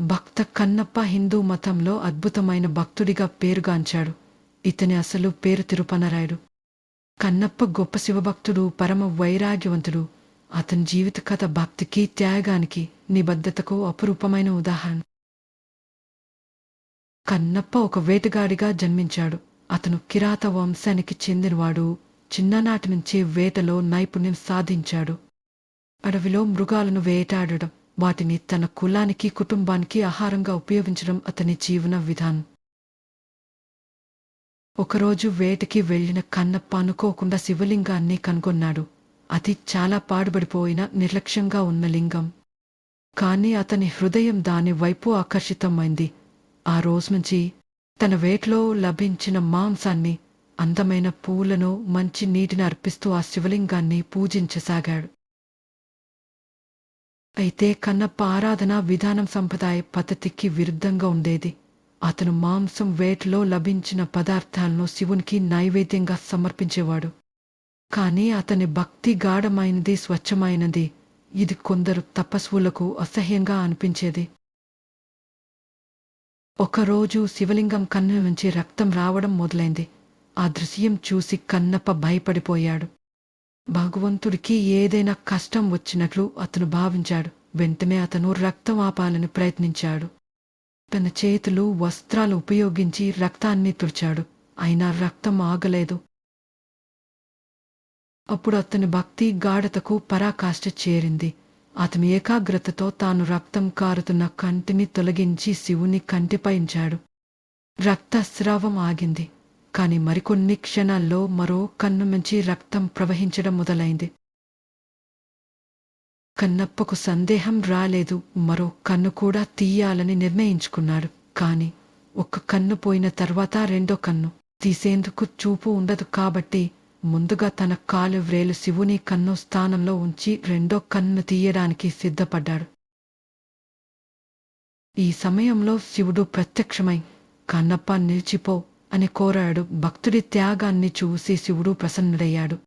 భక్త కన్నప్ప హిందూ మతంలో అద్భుతమైన భక్తుడిగా పేరుగాంచాడు. ఇతని అసలు పేరు తిరుపనరాయుడు. కన్నప్ప గొప్ప శివభక్తుడు పరమ వైరాగ్యవంతుడు. అతని జీవిత కథ భక్తికి త్యాగానికి నిబద్ధతకు అపురూపమైన ఉదాహరణ. కన్నప్ప ఒక వేటగాడిగా జన్మించాడు. అతను కిరాత వంశానికి చెందినవాడు. చిన్ననాటి నుంచే వేటలో నైపుణ్యం సాధించాడు. అడవిలో మృగాలను వేటాడడం. వాటిని తన కులానికి కుటుంబానికి ఆహారంగా ఉపయోగించడం అతని జీవన విధానం. ఒకరోజు వేటకి వెళ్ళిన కన్నప్ప అనుకోకుండా శివలింగాన్ని కనుగొన్నాడు. అది చాలా పాడుబడిపోయిన నిర్లక్ష్యంగా ఉన్న లింగం. కాని అతని హృదయం దాని వైపు ఆకర్షితమైంది. ఆ రోజు నుంచి తన వేటలో లభించిన మాంసాన్ని అందమైన పూలను మంచి నీటిని అర్పిస్తూ ఆ శివలింగాన్ని పూజించసాగాడు. అయితే కన్నప్ప ఆరాధన విధానం సంప్రదాయ పద్ధతికి విరుద్ధంగా ఉండేది. అతను మాంసం వేటలో లభించిన పదార్థాలను శివునికి నైవేద్యంగా సమర్పించేవాడు. కాని అతని భక్తి గాఢమైనది స్వచ్ఛమైనది. ఇది కొందరు తపస్వులకు అసహ్యంగా అనిపించేది. ఒకరోజు శివలింగం కన్ను నుంచి రక్తం రావడం మొదలైంది. ఆ దృశ్యం చూసి కన్నప్ప భయపడిపోయాడు. భగవంతుడికి ఏదైనా కష్టం వచ్చినట్లు అతను భావించాడు. వెంటనే అతను రక్తం ఆపాలని ప్రయత్నించాడు. తన చేతులు వస్త్రాలు ఉపయోగించి రక్తాన్ని తుడిచాడు. అయినా రక్తం ఆగలేదు. అప్పుడు అతని భక్తి గాఢతకు పరాకాష్ఠ చేరింది. అతని ఏకాగ్రతతో తాను రక్తం కారుతున్న కంటిని తొలగించి శివుని కంటిపయించాడు రక్తస్రావం ఆగింది. కాని మరికొన్ని క్షణాల్లో మరో కన్ను నుంచి రక్తం ప్రవహించడం మొదలైంది. కన్నప్పకు సందేహం రాలేదు. మరో కన్ను కూడా తీయాలని నిర్ణయించుకున్నాడు. కాని ఒక్క కన్ను పోయిన తర్వాత రెండో కన్ను తీసేందుకు చూపు ఉండదు కాబట్టి ముందుగా తన కాలు వ్రేలు శివుని కన్ను స్థానంలో ఉంచి రెండో కన్ను తీయడానికి సిద్ధపడ్డాడు. ఈ సమయంలో శివుడు ప్రత్యక్షమై కన్నప్ప నిలిచిపో అని కోరాడు. భక్తుడి త్యాగాన్ని చూసి శివుడు ప్రసన్నుడయ్యాడు.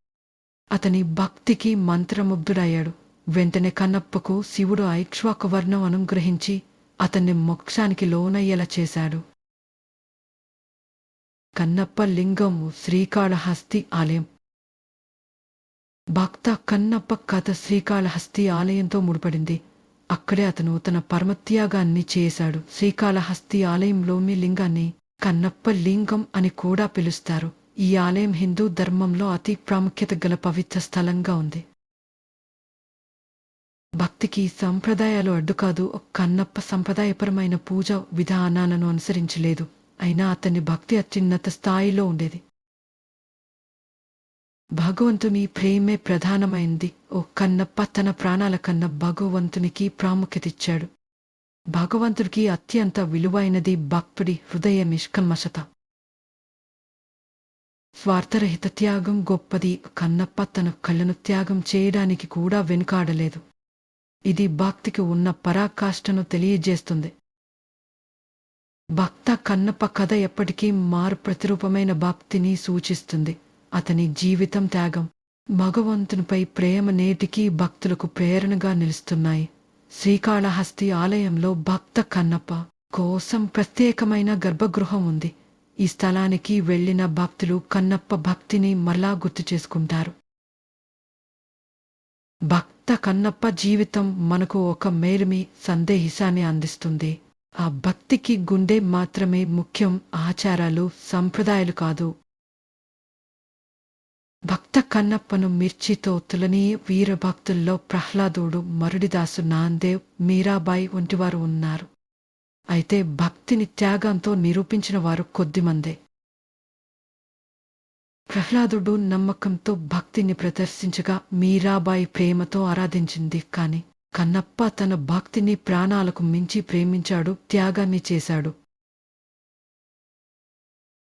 అతని భక్తికి మంత్రముగ్ధుడయ్యాడు. వెంటనే కన్నప్పకు శివుడు ఐక్ష్వాకవర్ణం అనుగ్రహించి అతన్ని మోక్షానికి లోనయ్యేలా చేశాడు. కన్నప్ప లింగము శ్రీకాళహస్తి ఆలయం. భక్త కన్నప్ప కథ శ్రీకాళహస్తి ఆలయంతో ముడిపడింది. అక్కడే అతను తన పరమత్యాగాన్ని చేశాడు. శ్రీకాళహస్తి ఆలయంలోని లింగాన్ని కన్నప్ప లింగం అని కూడా పిలుస్తారు. ఈ ఆలయం హిందూ ధర్మంలో అతి ప్రాముఖ్యత గల పవిత్ర స్థలంగా ఉంది. భక్తికి సంప్రదాయాలు అడ్డుకాదు కన్నప్ప సంప్రదాయపరమైన పూజ విధానాలను అనుసరించలేదు. అయినా అతని భక్తి అత్యున్నత స్థాయిలో ఉండేది. భగవంతుని ప్రేమే ప్రధానమైంది. ఓ కన్నప్ప తన ప్రాణాల కన్నా భగవంతునికి ప్రాముఖ్యతిచ్చాడు భగవంతుడికి అత్యంత విలువైనది భక్తుడి హృదయ నిష్కల్మషత స్వార్థరహిత త్యాగం గొప్పది కన్నప్ప తన కళ్ళను త్యాగం చేయడానికి కూడా వెనుకాడలేదు. ఇది భక్తికి ఉన్న పరాకాష్ఠను తెలియజేస్తుంది. భక్త కన్నప్ప కథ ఎప్పటికీ మారు ప్రతిరూపమైన భక్తిని సూచిస్తుంది. అతని జీవితం త్యాగం భగవంతునిపై ప్రేమ నేటికీ భక్తులకు ప్రేరణగా నిలుస్తున్నాయి. శ్రీకాళహస్తి ఆలయంలో భక్త కన్నప్ప కోసం ప్రత్యేకమైన గర్భగృహం ఉంది. ఈ స్థలానికి వెళ్ళిన భక్తులు కన్నప్ప భక్తిని మరలా గుర్తు చేసుకుంటారు. భక్త కన్నప్ప జీవితం మనకు ఒక మేలుమి సందేహిసాన్ని అందిస్తుంది. ఆ భక్తికి గుండె మాత్రమే ముఖ్యం ఆచారాలు సంప్రదాయాలు కాదు. భక్త కన్నప్పను మిర్చితో తులని వీరభక్తుల్లో ప్రహ్లాదుడు మరుడిదాసు నాందేవ్ మీరాబాయి వంటివారు ఉన్నారు. అయితే భక్తిని త్యాగంతో నిరూపించిన వారు కొద్దిమందే. ప్రహ్లాదుడు నమ్మకంతో భక్తిని ప్రదర్శించగా మీరాబాయి ప్రేమతో ఆరాధించింది. కాని కన్నప్ప తన భక్తిని ప్రాణాలకు మించి ప్రేమించాడు త్యాగాన్ని చేశాడు.